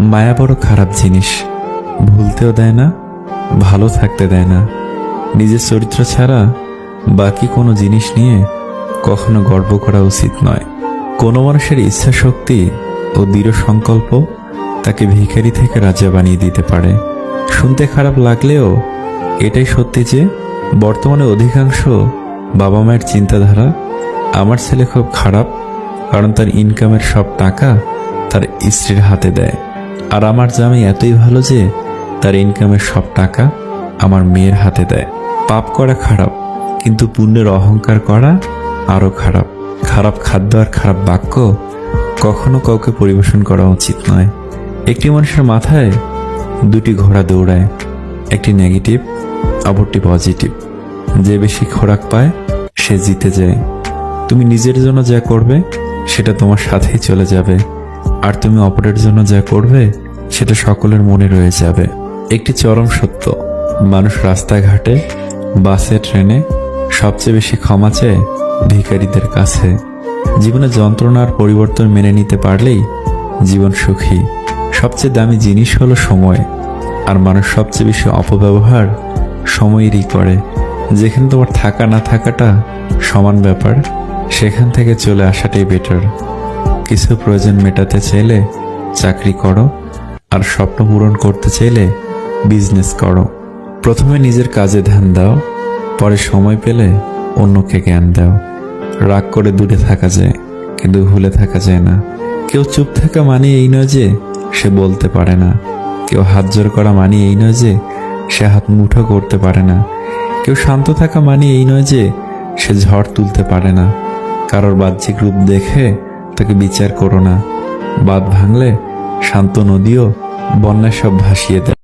মায়া বড় খারাপ জিনিস। ভুলতেও দেয় না, ভালো থাকতে দেয় না। নিজের চরিত্র ছাড়া বাকি কোনো জিনিস নিয়ে কখনো গর্ব করা উচিত নয়। কোনো মানুষের ইচ্ছা শক্তি ও দৃঢ় সংকল্প তাকে ভিখারি থেকে রাজা বানিয়ে দিতে পারে। শুনতে খারাপ লাগলেও এটাই সত্যি যে বর্তমানে অধিকাংশ বাবা মায়ের চিন্তাধারা আমার ছেলে খুব খারাপ, কারণ তার ইনকামের সব টাকা তার স্ত্রীর হাতে দেয়। আর আমার জামাই এতই ভালো যে তার ইনকামের সব টাকা আমার মেয়ের হাতে দেয়। পাপ করা খারাপ, কিন্তু পুণ্যের অহংকার করা আরও খারাপ। খারাপ খাদ্য আর খারাপ বাক্য কখনো কাউকে পরিবেশন করা উচিত নয়। একটি মানুষের মাথায় দুটি ঘোড়া দৌড়ায়, একটি নেগেটিভ অপরটি পজিটিভ যে বেশি খোরাক পায়, সে জিতে যায়। তুমি নিজের জন্য যা করবে, সেটা তোমার সাথেই চলে যাবে। আর তুমি অপরের জন্য যা করবে, সেটা সকলের মনে রয়ে যাবে। একটি চরম সত্য, মানুষ রাস্তাঘাটে, বাসে, ট্রেনে সবচেয়ে বেশি ক্ষমা চেয়ে ভিখারিদের কাছে। জীবনে যন্ত্রণার পরিবর্তন মেনে নিতে পারলেই জীবন সুখী। সবচেয়ে দামি জিনিস হলো সময়, আর মানুষ সবচেয়ে বেশি অপব্যবহার সময়েরই করে। যেখানে তোমার থাকা না থাকাটা সমান ব্যাপার, সেখান থেকে চলে আসাটাই বেটার কিছু প্রয়োজন মেটাতে চাইলে চাকরি করো আর স্বপ্ন পূরণ করতে চাইলে বিজনেস করো। প্রথমে নিজের কাজে ধ্যান দাও, পরে সময় পেলে অন্যকে জ্ঞান দাও। রাগ করে দূরে থাকা যায়, কিন্তু ভুলে থাকা যায় না। কেউ চুপ থাকা মানে এই নয় যে সে বলতে পারে না। কেউ হাত জোর করা মানে এই নয় যে সে হাত মুঠো করতে পারে না। কেউ শান্ত থাকা মানে এই নয় যে সে ঝড় তুলতে পারে না। কারোর বাহ্যিক রূপ দেখে তাকে বিচার করো না। বাদ ভাঙলে শান্ত নদীও বন্যায় সব ভাসিয়ে দেয়।